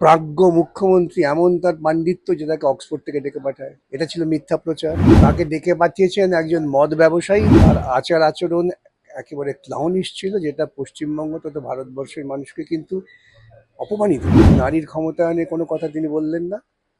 প্রাজ্ঞ মুখ্যমন্ত্রী এমন তার পাণ্ডিত্য যে তাকে অক্সফোর্ড থেকে ডেকে পাঠায়। এটা ছিল মিথ্যা প্রচার। তাকে ডেকে পাঠিয়েছেন একজন মদ ব্যবসায়ী। আর আচার আচরণ একেবারে ক্লাউনিশ ছিল, যেটা পশ্চিমবঙ্গ তথা ভারতবর্ষের মানুষকে কিন্তু অপমানিত। নারীর ক্ষমতায়নে কোনো কথা তিনি বললেন না।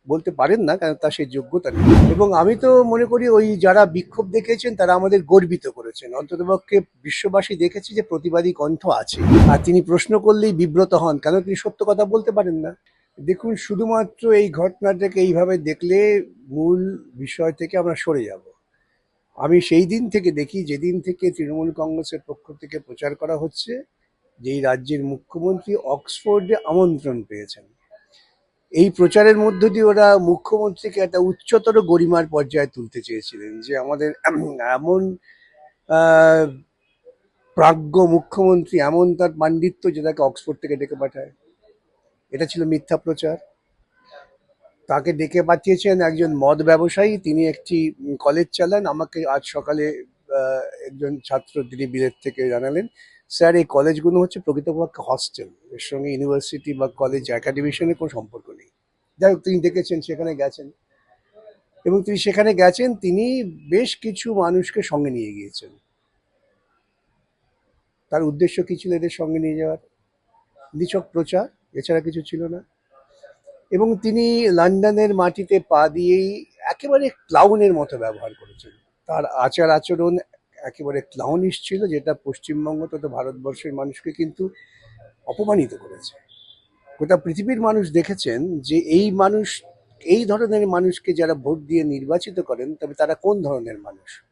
বলতে পারেন না, কারণ তার সেই যোগ্যতা নেই। এবং আমি তো মনে করি ওই যারা বিক্ষোভ দেখেছেন, তারা আমাদের গর্বিত করেছেন। অন্ততপক্ষে বিশ্ববাসী দেখেছে যে প্রতিবাদী কণ্ঠ আছে। আর তিনি প্রশ্ন করলেই বিব্রত হন, কেন তিনি সত্য কথা বলতে পারেন না? দেখুন, শুধুমাত্র এই ঘটনাটাকে এইভাবে দেখলে মূল বিষয় থেকে আমরা সরে যাব। আমি সেই দিন থেকে দেখি, যেদিন থেকে তৃণমূল কংগ্রেসের পক্ষ থেকে প্রচার করা হচ্ছে যে এই রাজ্যের মুখ্যমন্ত্রী অক্সফোর্ডে আমন্ত্রণ পেয়েছেন। এই প্রচারের মধ্য দিয়ে ওরা মুখ্যমন্ত্রীকে একটা উচ্চতর গরিমার পর্যায়ে তুলতে চেয়েছিলেন যে আমাদের এমন প্রাজ্ঞ মুখ্যমন্ত্রী, এমন তার পাণ্ডিত্য যে তাকে অক্সফোর্ড থেকে ডেকে পাঠায়। এটা ছিল মিথ্যা প্রচার। তাকে ডেকে পাঠিয়েছেন একজন মদ ব্যবসায়ী, তিনি একটি কলেজ চালান। আমাকে আজ সকালে একজন ছাত্র তিনি বিলেত থেকে জানালেন, স্যার, এই কলেজগুলো হচ্ছে প্রকৃতপক্ষে হস্টেল। এর সঙ্গে ইউনিভার্সিটি বা কলেজ, একাডেমিশনের কোনো সম্পর্ক নেই। যাই হোক, তিনি দেখেছেন, সেখানে গেছেন। এবং তিনি সেখানে গেছেন, তিনি বেশ কিছু মানুষকে সঙ্গে নিয়ে গিয়েছেন। তার উদ্দেশ্য কি ছিল এদের সঙ্গে নিয়ে যাওয়ার? নিছক প্রচার, এছাড়া কিছু ছিল না। এবং তিনি লন্ডনের মাটিতে পা দিয়েই একেবারে ক্লাউনের মতো ব্যবহার করেছেন। তার আচার আচরণ একেবারে ক্লাউনিশ ছিল, যেটা পশ্চিমবঙ্গ তথা ভারতবর্ষের মানুষকে কিন্তু অপমানিত করেছে। গোটা পৃথিবীর মানুষ দেখেছেন যে এই মানুষ, এই ধরনের মানুষকে যারা ভোট দিয়ে নির্বাচিত করেন, তবে তারা কোন ধরনের মানুষ?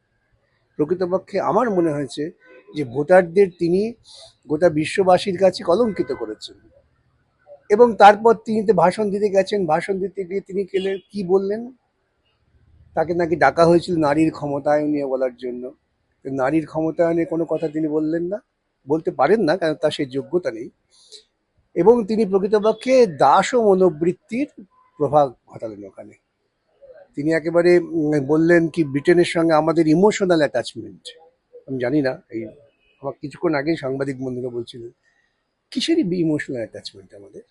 প্রকৃতপক্ষে আমার মনে হয়েছে যে ভোটারদের তিনি গোটা বিশ্ববাসীর কাছে কলঙ্কিত করেছেন। এবং তারপর তিনি তো ভাষণ দিতে গেছেন, ভাষণ দিতে গিয়ে তিনি কেলে কি বললেন? তাকে নাকি ডাকা হয়েছিল নারীর ক্ষমতায়ন নিয়ে বলার জন্য। নারীর ক্ষমতায়নের কোনো কথা তিনি বললেন না? বলতে পারেন না, কারণ তার সেই যোগ্যতা নেই। এবং তিনি প্রকৃতপক্ষে দাস ও মনোবৃত্তির প্রভাব ঘটালেন ওখানে। তিনি একেবারে বললেন কি, ব্রিটেনের সঙ্গে আমাদের ইমোশনাল অ্যাটাচমেন্ট আমি জানি না, এই আমার কিছুক্ষণ আগে সাংবাদিক বন্ধুরা বলছিলেন কিসেরই ইমোশনাল অ্যাটাচমেন্ট আমাদের?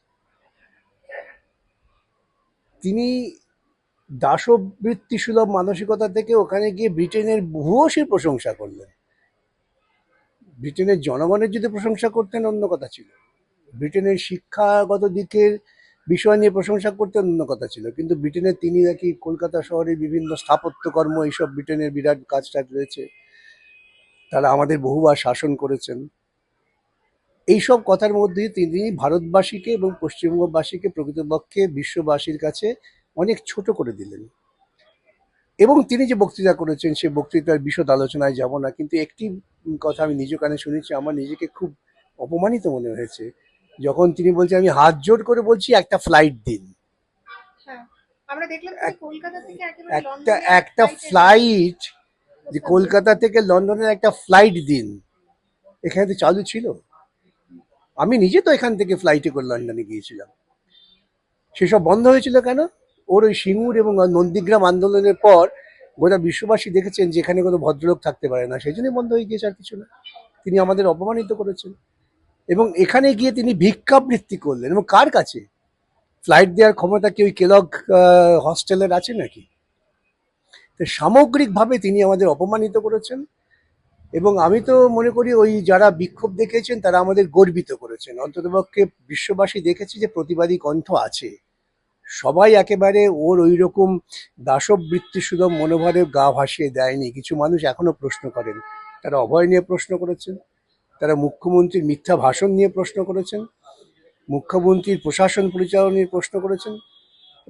তিনি দাসবৃত্তি সুলভ মানসিকতা থেকে ওখানে গিয়ে ব্রিটেনের ভূয়সীর প্রশংসা করলেন। ব্রিটেনের জনগণের যদি প্রশংসা করতেন, অন্য কথা ছিল। ব্রিটেনের শিক্ষাগত দিকের বিষয় নিয়ে প্রশংসা করতে অন্য কথা ছিল। কিন্তু ব্রিটেনে তিনি নাকি কলকাতা শহরে বিভিন্ন স্থাপত্যকর্ম এইসব ব্রিটেনের বিরাট কাজ টাজ রয়েছে। তারা আমাদের বহুবার শাসন করেছেন। এইসব কথার মধ্যে তিনি ভারতবাসীকে এবং পশ্চিমবঙ্গবাসীকে প্রকৃতপক্ষে বিশ্ববাসীর কাছে অনেক ছোট করে দিলেন। এবং তিনি যে বক্তৃতা করেছেন, সে বক্তৃতার বিশদ আলোচনায় যাব না, কিন্তু একটি কথা আমি নিজ কানে শুনেছি, আমার নিজেকে খুব অপমানিত মনে হয়েছে। যখন তিনি বলছেন আমি হাত জোর করে বলছি একটা ফ্লাইট দিন। একটা একটা ফ্লাইট যে কলকাতা থেকে লন্ডনের একটা ফ্লাইট দিন। এখানে তো চালু ছিল। আমি নিজে তো এখান থেকে ফ্লাইটে করে লন্ডনে গিয়েছিলাম। সেসব বন্ধ হয়েছিল কেন? ওর ওই সিঙ্গুর এবং নন্দীগ্রাম আন্দোলনের পর গোটা বিশ্ববাসী দেখেছেন যে এখানে কোনো ভদ্রলোক থাকতে পারে না। সেই জন্যই বন্ধ হয়ে গিয়েছে আর কিছু না। তিনি আমাদের অপমানিত করেছেন। এবং এখানে গিয়ে তিনি ভিক্ষাবৃত্তি করলেন। এবং কার কাছে? ফ্লাইট দেওয়ার ক্ষমতা কি ওই কেলগ হস্টেলের আছে নাকি? তো সামগ্রিকভাবে তিনি আমাদের অপমানিত করেছেন। এবং আমি তো মনে করি ওই যারা বিক্ষোভ দেখেছেন, তারা আমাদের গর্বিত করেছেন। অন্ততপক্ষে বিশ্ববাসী দেখেছে যে প্রতিবাদী কণ্ঠ আছে। সবাই একেবারে ওর ওই রকম দাসবৃত্তি সুলভ মনোভাবে গা ভাসিয়ে দেয়নি। কিছু মানুষ এখনও প্রশ্ন করেন। তারা অভয় নিয়ে প্রশ্ন করেছেন। তারা মুখ্যমন্ত্রীর মিথ্যা ভাষণ নিয়ে প্রশ্ন করেছেন মুখ্যমন্ত্রীর প্রশাসন পরিচালনা নিয়ে প্রশ্ন করেছেন।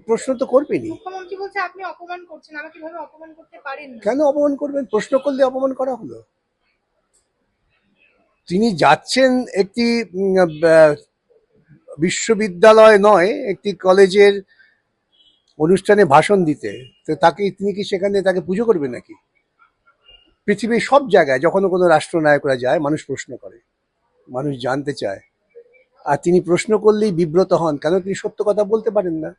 প্রশ্ন তো মুখ্যমন্ত্রী বলছে আপনি অপমান করছেন আমাকে ভাবে অপমান করতে পারেন কেন অপমান করবেন? প্রশ্ন করলে অপমান করা হলো। তিনি যাচ্ছেন একটি বিশ্ববিদ্যালয় নয় একটি কলেজের অনুষ্ঠানে ভাষণ দিতে। তো তাকে তিনি কি সেখানে তাকে পুজো করবে নাকি? পৃথিবীর সব জায়গায় যখন কোনো রাষ্ট্রনায়করা যায়, মানুষ প্রশ্ন করে, মানুষ জানতে চায়। আর তিনি প্রশ্ন করলেই বিব্রত হন। কেন তিনি সত্য কথা বলতে পারেন না?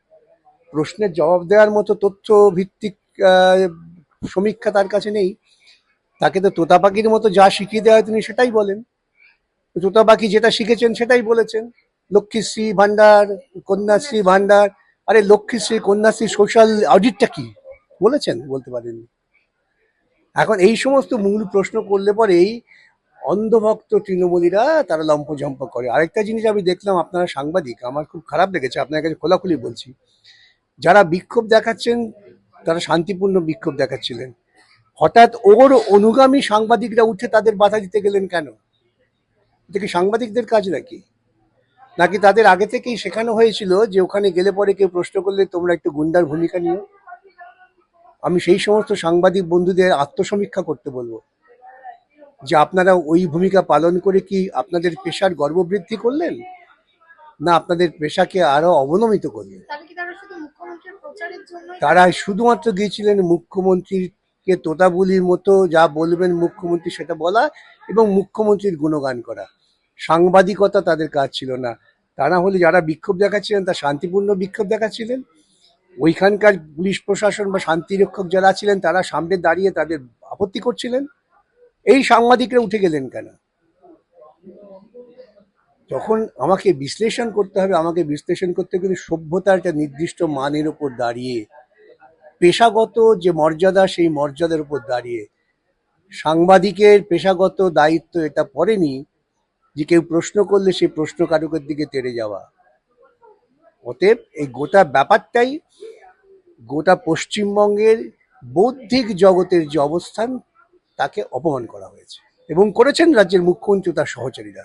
প্রশ্নের জবাব দেওয়ার মতো তথ্য ভিত্তিক সমীক্ষা তার কাছে নেই। তাকে তো তোতা পাখির মতো যা শিখিয়ে দেওয়া হয় তিনি সেটাই বলেন। তোতা পাখি যেটা শিখেছেন সেটাই বলেছেন। লক্ষ্মীশ্রী ভান্ডার কন্যাশ্রী ভান্ডার আরে লক্ষ্মীশ্রী, কন্যাশ্রী, সোশ্যাল অডিটটা কি? বলেছেন? বলতে পারেননি। এখন এই সমস্ত মূল প্রশ্ন করলে পরেই অন্ধভক্ত তৃণমূলীরা তারা লম্পঝম্প করে। আরেকটা জিনিস আমি দেখলাম আপনারা সাংবাদিক, আমার খুব খারাপ লেগেছে, আপনার কাছে খোলাখুলি বলছি। যারা বিক্ষোভ দেখাচ্ছেন, তারা শান্তিপূর্ণ বিক্ষোভ দেখাচ্ছিলেন। হঠাৎ ওর অনুগামী সাংবাদিকরা উঠে তাদের বাধা দিতে গেলেন কেন? এটা কি সাংবাদিকদের কাজ নাকি? নাকি তাদের আগে থেকেই শেখানো হয়েছিল যে ওখানে গেলে পরে কেউ প্রশ্ন করলে তোমরা একটু গুন্ডার ভূমিকা নিও? আমি সেই সমস্ত সাংবাদিক বন্ধুদের আত্মসমীক্ষা করতে বলব যে আপনারা ওই ভূমিকা পালন করে কি আপনাদের পেশার গর্ববৃদ্ধি করলেন? না আপনাদের পেশাকে আরও অবনমিত করলেন? তারা শুধুমাত্র গিয়েছিলেন মুখ্যমন্ত্রীকে তোতাবুলির মতো যা বলবেন মুখ্যমন্ত্রী সেটা বলা এবং মুখ্যমন্ত্রীর গুণগান করা। সাংবাদিকতা তাদের কাজ ছিল না। তারা হলে যারা বিক্ষোভ দেখাচ্ছিলেন তা শান্তিপূর্ণ বিক্ষোভ দেখাচ্ছিলেন। ওইখানকার পুলিশ প্রশাসন বা শান্তিরক্ষক যারা ছিলেন, তারা সামনে দাঁড়িয়ে তাদের আপত্তি করছিলেন। এই সাংবাদিকরা উঠে গেলেন কেন? যখন আমাকে বিশ্লেষণ করতে হবে, আমাকে বিশ্লেষণ করতে গেলে সভ্যতার একটা নির্দিষ্ট মানের উপর দাঁড়িয়ে, পেশাগত যে মর্যাদা, সেই মর্যাদার উপর দাঁড়িয়ে সাংবাদিকের পেশাগত দায়িত্ব এটা পড়েনি যে কেউ প্রশ্ন করলে সেই প্রশ্ন কারকের দিকে তেড়ে যাওয়া। অতএব এই গোটা ব্যাপারটাই গোটা পশ্চিমবঙ্গের বৌদ্ধিক জগতের যে অবস্থান, তাকে অপমান করা হয়েছে এবং করেছেন রাজ্যের মুখ্যমন্ত্রী তার সহচারীরা।